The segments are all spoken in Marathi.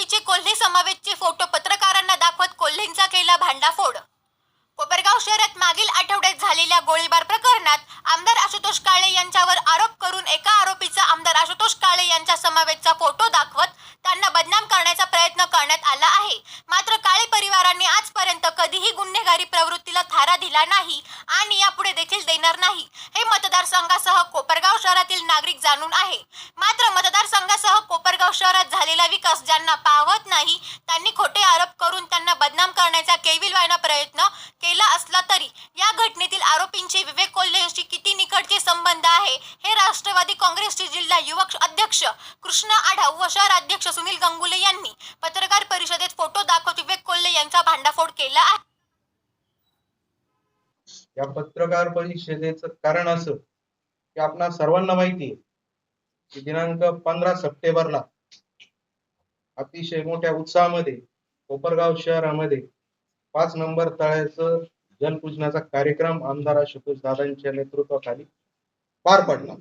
बीजेपीचे कोल्हे समावेशचे फोटो पत्रकारांना दाखवत कोल्हेंचा केला भांडाफोड. कोपरगाव शहरात मागील आठवड्यात झालेल्या गोळीबार प्रकरणात आमदार आशुतोष काळे यांच्यावर आरोप करून एका आरोपीचा आमदार आशुतोष काळे यांच्या समावेशचा फोटो दाखवत त्यांना बदनाम करण्याचा प्रयत्न करण्यात आला आहे. मात्र काळे परिवाराने आजपर्यंत कधीही गुन्हेगारी प्रवृत्तीला थारा दिला नाही आणि यापुढे देखील देणार नाही हे मतदारसंघासह कोपरगाव शहरातील नागरिक जाणून आहे. मात्र मतदारसंघासह शहरात झालेला विकास ज्यांना पावत नाही त्यांनी खोटे आरोप करून त्यांना बदनाम करण्याचा केविलवाणा प्रयत्न केला असला तरी या घटनेतील आरोपींचे विवेक कोल्हेंशी किती निकटचे संबंध आहे हे राष्ट्रवादी काँग्रेसचे जिल्हा युवक अध्यक्ष कृष्ण आढाव व शहर अध्यक्ष सुनील गंगुले यांनी पत्रकार परिषदेत फोटो दाखवत विवेक कोल्हे यांचा भांडाफोड केला आहे. या पत्रकार परिषदेचं कारण असं की आपणा सर्वांना माहिती आहे की दिनांक पंधरा सप्टेंबरला अतिशय मोठ्या उत्साहामध्ये कोपरगाव शहरामध्ये पाच नंबर तळ्याचं जलपूजनाचा कार्यक्रम आमदार आशुतोष दादांच्या नेतृत्वाखाली पार पडला.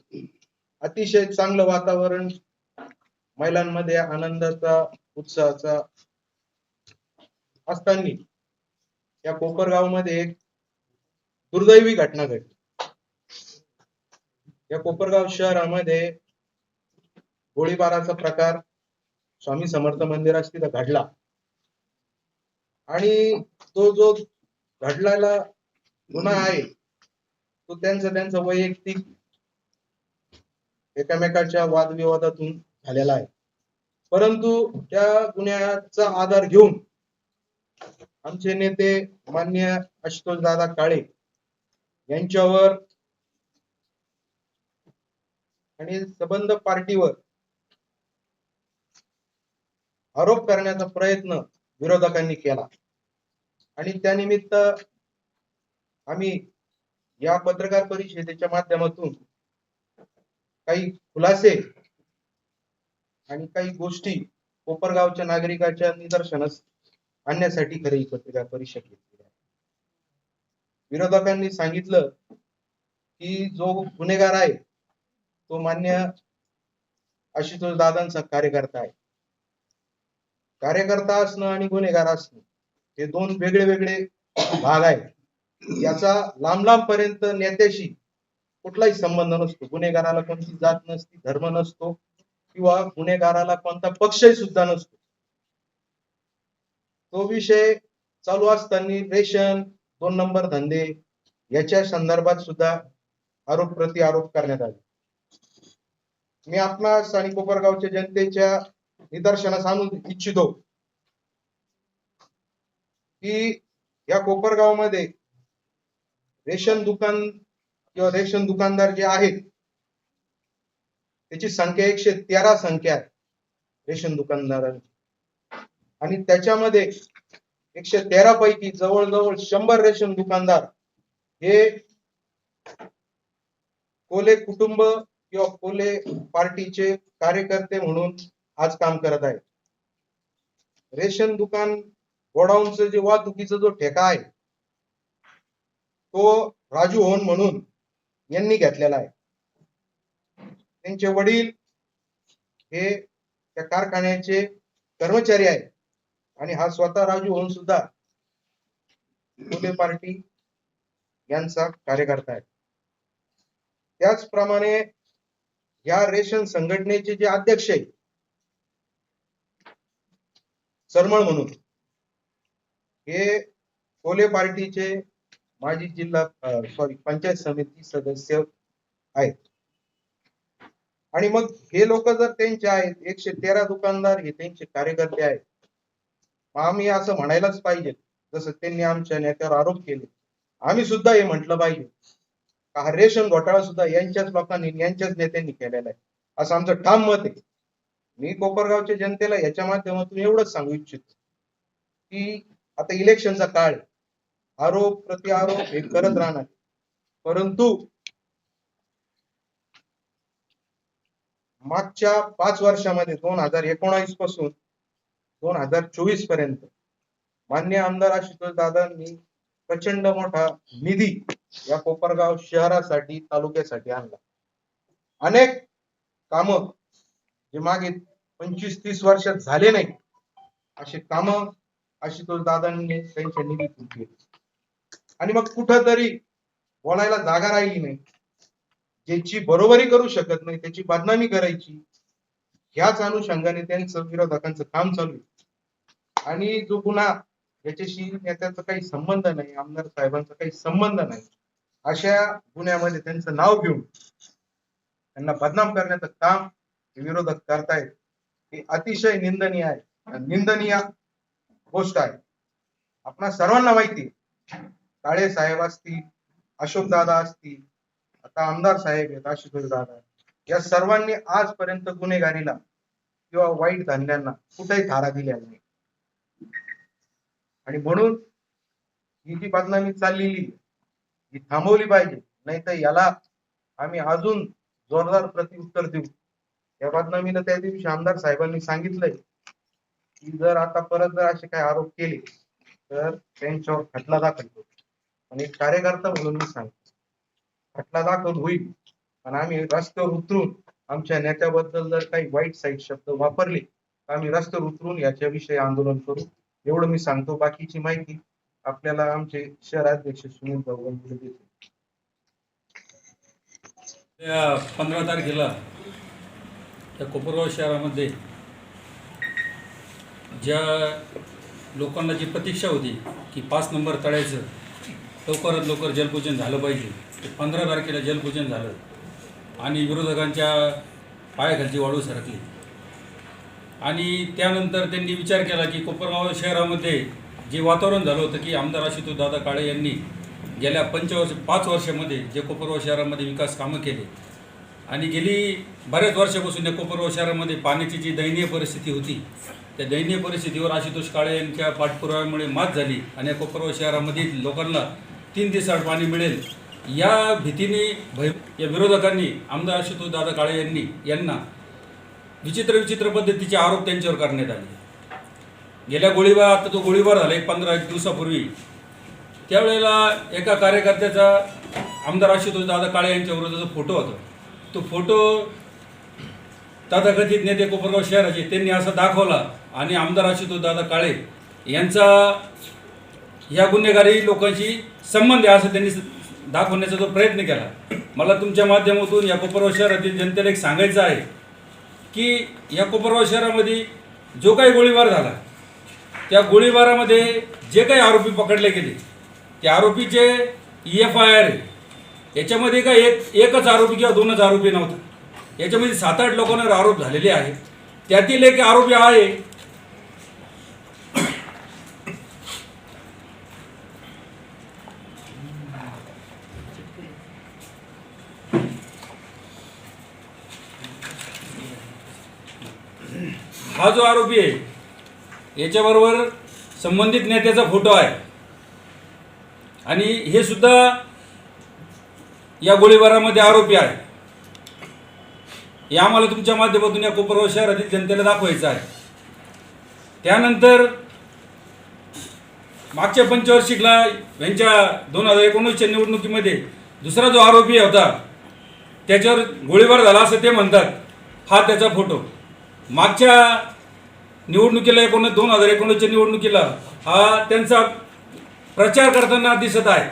अतिशय चांगलं वातावरण महिलांमध्ये आनंदाचा उत्साहाचा असताना या कोपरगावमध्ये एक दुर्दैवी घटना घडली. या कोपरगाव शहरामध्ये गोळीबाराचा प्रकार स्वामी समर्थ मंदिरात तिथं घडला. आणि तो जो घडलेला गुन्हा आहे तो त्यांचा त्यांचा वैयक्तिक एकामेकाच्या वादविवादातून झालेला आहे. परंतु त्या गुन्ह्याचा आधार घेऊन आमचे नेते मान्य आशुतोष दादा काळे यांच्यावर आणि सबंध पार्टीवर आरोप करण्याचा प्रयत्न विरोधकांनी केला आणि त्यानिमित्त आम्ही या पत्रकार परिषदेच्या माध्यमातून काही खुलासे आणि काही गोष्टी कोपरगावच्या नागरिकाच्या निदर्शनास आणण्यासाठी खरी पत्रकार परिषद घेतली आहे. विरोधकांनी सांगितलं की जो गुन्हेगार आहे तो मान्य आशुतोष दादांचा कार्यकर्ता आहे कार्यकर्ता असणं आणि गुन्हेगार असणं हे दोन वेगळे वेगळे भाग आहेत. याचा लांब लांब पर्यंत नेत्याशी कुठलाही संबंध नसतो. गुन्हेगाराला कोणती जात नसती धर्म नसतो किंवा गुन्हेगाराला कोणता पक्षही सुद्धा नसतो. तो विषय चालू असताना रेशन दोन नंबर धंदे याच्या संदर्भात सुद्धा आरोप प्रति आरोप करण्यात आले. मी आपणास आणि कोपरगावच्या जनतेच्या निदर्शनास आणू इच्छितो. की या कोपरगावमध्ये रेशन दुकान किंवा रेशन दुकानदार जे आहेत त्याची संख्या एकशे तेरा संख्या आहे रेशन दुकानदारांची. आणि त्याच्यामध्ये एकशे तेरा पैकी जवळजवळ शंभर रेशन दुकानदार हे कोले कुटुंब किंवा कोले पार्टीचे कार्यकर्ते म्हणून आज काम करत आहेत रेशन दुकान गोडाऊनचं जे वाहतुकीचा जो ठेका आहे तो राजू होन म्हणून यांनी घेतलेला आहे. त्यांचे वडील हे त्या कारखान्याचे कर्मचारी आहेत आणि हा स्वतः राजू होऊन सुद्धा फुले पार्टी यांचा कार्यकर्ता आहे. त्याचप्रमाणे या रेशन संघटनेचे जे अध्यक्ष आहेत सरमळ म्हणून. हे कोले पार्टीचे माजी जिल्हा सॉरी पंचायत समिती सदस्य आहेत. आणि मग हे लोक जर त्यांचे आहेत एकशे तेरा दुकानदार हे त्यांचे कार्यकर्ते आहेत. मग आम्ही असं म्हणायलाच पाहिजे जसं त्यांनी आमच्या नेत्यावर आरोप केले. आम्ही सुद्धा हे म्हटलं पाहिजे. का हा रेशन घोटाळा सुद्धा यांच्याच लोकांनी यांच्याच नेत्यांनी केलेला आहे. असं आमचं ठाम मत आहे. मी कोपरगावच्या जनतेला याच्या माध्यमातून एवढंच सांगू इच्छितो की आता इलेक्शनचा काळ आरोप प्रतिआरोप हे करत राहणार परंतु मागच्या पाच वर्षामध्ये दोन हजार एकोणावीसपासून दोन हजार चोवीसपर्यंत मान्य आमदार आशुतोष दादांनी प्रचंड मोठा निधी या कोपरगाव शहरासाठी तालुक्यासाठी आणला. अनेक कामं जे मागे पंचवीस तीस वर्षात झाले नाही. असे काम आशुतोष दादांनी त्यांच्या निधीतून केली. आणि मग कुठंतरी बोलायला जागा राहिली नाही. ज्याची बरोबरी करू शकत नाही त्याची बदनामी करायची ह्याच अनुषंगाने त्यांचं विरोधकांचं काम चालू आहे. आणि जो गुन्हा याच्याशी नेत्याचा काही संबंध नाही आमदार साहेबांचा काही संबंध नाही अशा गुन्ह्यामध्ये त्यांचं नाव घेऊन त्यांना बदनाम करण्याचं काम विरोधक करतायत हे अतिशय निंदनीय आहे. निंदनीय गोष्ट आहे. आपणा सर्वांना माहिती काळे साहेब असतील अशोक दादा असतील आता आमदार साहेब आहेत आशुतोष दादा या सर्वांनी आजपर्यंत गुन्हेगारीला किंवा वाईट धंद्यांना कुठेही थारा दिल्या नाही. आणि म्हणून ही जी बदनामी चाललेली ही थांबवली पाहिजे. नाही तर याला आम्ही अजून जोरदार प्रतिउत्तर देऊ. या बातम्या त्या दिवशी आमदार साहेबांनी सांगितलंय की जर आता परत जर असे काही आरोप केले तर त्यांच्यावर खटला दाखल करू. आणि कार्यकर्ता म्हणून मी सांगतो खटला दाखल होईल आणि आम्ही रस्त्यावर उतरून आमच्या नेत्याबद्दल जर काही वाईट साईट शब्द वापरले तर आम्ही रस्त्यावर उतरून याच्याविषयी आंदोलन करू. एवढं मी सांगतो. बाकीची माहिती आपल्याला आमचे शहराध्यक्ष सुनील भाऊ देतील पंधरा तारखेला त्या कोपरगाव शहरामध्ये ज्या लोकांना जी प्रतीक्षा होती की पाच नंबर तळायचं लवकरात लवकर जलपूजन झालं पाहिजे ते पंधरा तारखेला जलपूजन झालं आणि विरोधकांच्या पायाखालची वाळू सरकली. आणि त्यानंतर त्यांनी विचार केला की कोपरगाव शहरामध्ये जे वातावरण झालं होतं की आमदार आशुतोष दादा काळे यांनी गेल्या पंचवर्ष पाच वर्षामध्ये जे कोपरगाव शहरामध्ये विकास कामं केले आणि गेली बऱ्याच वर्षापासून या कोपरगाव शहरामध्ये पाण्याची जी दयनीय परिस्थिती होती त्या दयनीय परिस्थितीवर आशुतोष काळे यांच्या पाठपुराव्यामुळे मात झाली आणि या कोपरगाव शहरामध्ये लोकांना तीन दिवसाआड पाणी मिळेल. या भीतीने भय या विरोधकांनी आमदार आशुतोष दादा काळे यांनी यांना विचित्र विचित्र पद्धतीचे आरोप त्यांच्यावर करण्यात आले. गेल्या गोळीबार आता तो गोळीबार झाला एक पंधरा एक दिवसापूर्वी. त्यावेळेला एका कार्यकर्त्याचा आमदार आशुतोष दादा काळे यांच्या विरोधाचा फोटो होता. तो फोटो तथाकथित नेते कोपरगाव शहराचे त्यांनी असा दाखवला आणि आमदार आशुतोष दादा काळे यांचा या गुन्हेगारी लोकांशी संबंध आहे असं त्यांनी दाखवण्याचा जो प्रयत्न केला. मला तुमच्या माध्यमातून या कोपरगाव शहरातील जनतेला एक सांगायचं आहे की या कोपरगाव शहरामध्ये जो काही गोळीबार झाला त्या गोळीबारामध्ये जे काही आरोपी पकडले गेले त्या आरोपीचे ई एफ आय आर आहे याच्यामध्ये काय एक एकच आरोपी किंवा दोनच आरोपी नव्हता. याच्यामध्ये सात आठ लोकांवर आरोप झालेले आहेत. त्यातील एक आरोपी आहे. हा जो आरोपी आहे याच्याबरोबर संबंधित नेत्याचा फोटो आहे. आणि हे सुद्धा या गोळीबारामध्ये आरोपी आहे हे आम्हाला तुमच्या माध्यमातून या कोपरगाव शहरातील जनतेला दाखवायचं आहे. त्यानंतर मागच्या पंचवार्षिकला यांच्या दोन हजार एकोणीसच्या निवडणुकीमध्ये दुसरा जो आरोपी होता त्याच्यावर गोळीबार झाला असं ते म्हणतात. हा त्याचा फोटो. मागच्या निवडणुकीला एकोणीस दोन हजार एकोणीसच्या निवडणुकीला हा त्यांचा प्रचार करताना दिसत आहे.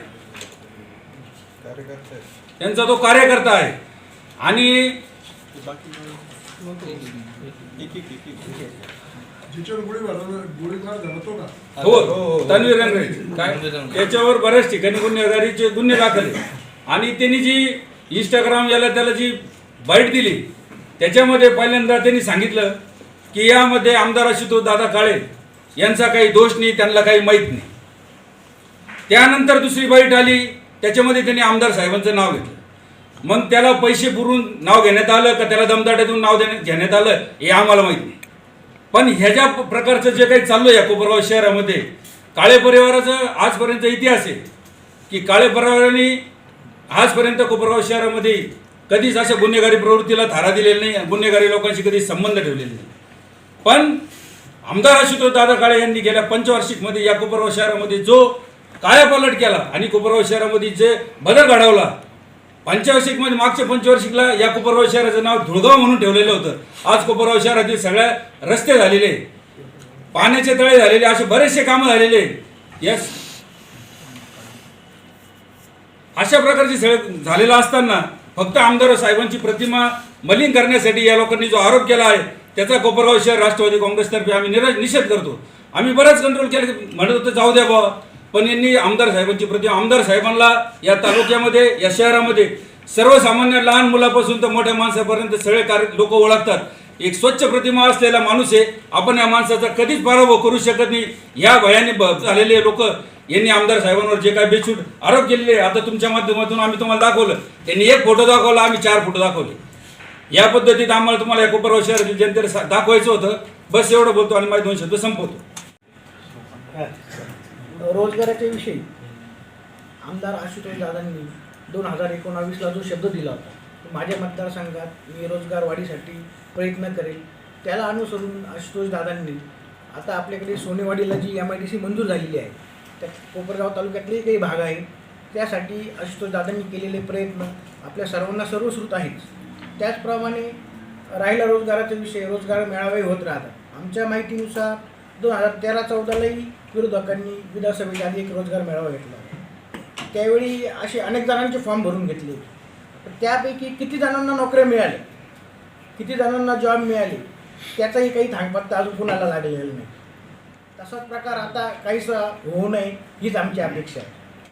कार्यकर्ते. त्यांचा तो कार्यकर्ता आहे. आणि तो हो तन्वीर रंगरे. काय? त्याच्यावर बऱ्याच ठिकाणी गुन्हेगारीचे गुन्हे दाखल. आणि त्यांनी जी इंस्टाग्राम याला त्याला जी बाईट दिली त्याच्यामध्ये पहिल्यांदा त्यांनी सांगितलं की यामध्ये आमदार आशुतोष दादा काळे यांचा काही दोष नाही त्यांना काही माहीत नाही. त्यानंतर दुसरी बाईट आली त्याच्यामध्ये त्यांनी आमदार साहेबांचं नाव घेतलं. मग त्याला पैसे पुरून नाव घेण्यात आलं का त्याला दमदाट्यातून नाव देण्यात घेण्यात आलं हे आम्हाला माहीत नाही. पण ह्याच्या प्रकारचं जे काही चाललं या कोपरगाव शहरामध्ये काळे परिवाराचं आजपर्यंत इतिहास आहे की काळे परिवाराने आजपर्यंत कोपरगाव शहरामध्ये कधीच अशा गुन्हेगारी प्रवृत्तीला थारा दिलेला नाही गुन्हेगारी लोकांशी कधी संबंध ठेवलेले नाही. पण आमदार आशुतोष दादा काळे यांनी गेल्या पंचवार्षिकमध्ये या कोपरगाव शहरामध्ये जो कायापालट केला आणि कोपरगाव शहरामध्ये जे बदल घडवला पंचवार्षिकमध्ये मागच्या पंचवार्षिकला या कोपरगाव शहराचं नाव धुळगाव म्हणून ठेवलेलं होतं. आज कोपरगाव शहरातील सगळ्या रस्ते झालेले पाण्याचे तळे झालेले असे बरेचसे कामं झालेले. यस अशा प्रकारचे सगळे झालेलं असताना फक्त आमदार साहेबांची प्रतिमा मलिन करण्यासाठी या लोकांनी जो आरोप केला आहे त्याचा कोपरगाव शहर राष्ट्रवादी काँग्रेसतर्फे आम्ही निराश निषेध करतो. आम्ही बराच कंट्रोल केलं म्हणत होतो जाऊ द्या बाबा पण यांनी आमदार साहेबांची प्रतिमा. आमदार साहेबांना या तालुक्यामध्ये या शहरामध्ये सर्वसामान्य लहान मुलापासून तर मोठ्या माणसापर्यंत सगळे कार्य लोक ओळखतात. एक स्वच्छ प्रतिमा असलेला माणूस आहे. आपण या माणसाचा कधीच पराभव करू शकत नाही. या भयाने ब- झालेले लोक यांनी आमदार साहेबांवर जे काय बेछूट आरोप केलेले आता तुमच्या माध्यमातून आम्ही तुम्हाला दाखवलं. त्यांनी एक फोटो दाखवला आम्ही चार फोटो दाखवले. या पद्धतीत आम्हाला तुम्हाला या कोपरगाव शहरातील जनतेला दाखवायचं होतं. बस एवढं बोलतो आणि माझे दोन शब्द संपवतो. रोजगाराच्या विषयी. आमदार आशुतोष दादांनी दोन हजार एकोणावीसला जो शब्द दिला होता माझ्या मतदारसंघात मी रोजगार वाढीसाठी प्रयत्न करेल त्याला अनुसरून आशुतोष दादांनी आता आपल्याकडे सोनेवाडीला G M I D C मंजूर झालेली आहे त्या कोपरगाव तालुक्यातले काही भाग आहे त्यासाठी आशुतोष दादांनी केलेले प्रयत्न आपल्या सर्वांना सर्वश्रुत आहेच त्याचप्रमाणे राहिला रोजगाराचा विषय रोजगार मेळावे होत राहतात. आमच्या माहितीनुसार दोन हजार तेरा चौदालाही विरोधकांनी विधानसभेच्या आधी एक रोजगार मेळावा घेतला. त्यावेळी असे अनेक जणांचे फॉर्म भरून घेतले. त्यापैकी किती जणांना नोकऱ्या मिळाल्या? किती जणांना जॉब मिळाली? त्याचाही काही थांगपत्ता अजून कुणाला लागलेला नाही. तसाच प्रकार आता काहीसा होऊ नये हीच आमची अपेक्षा आहे.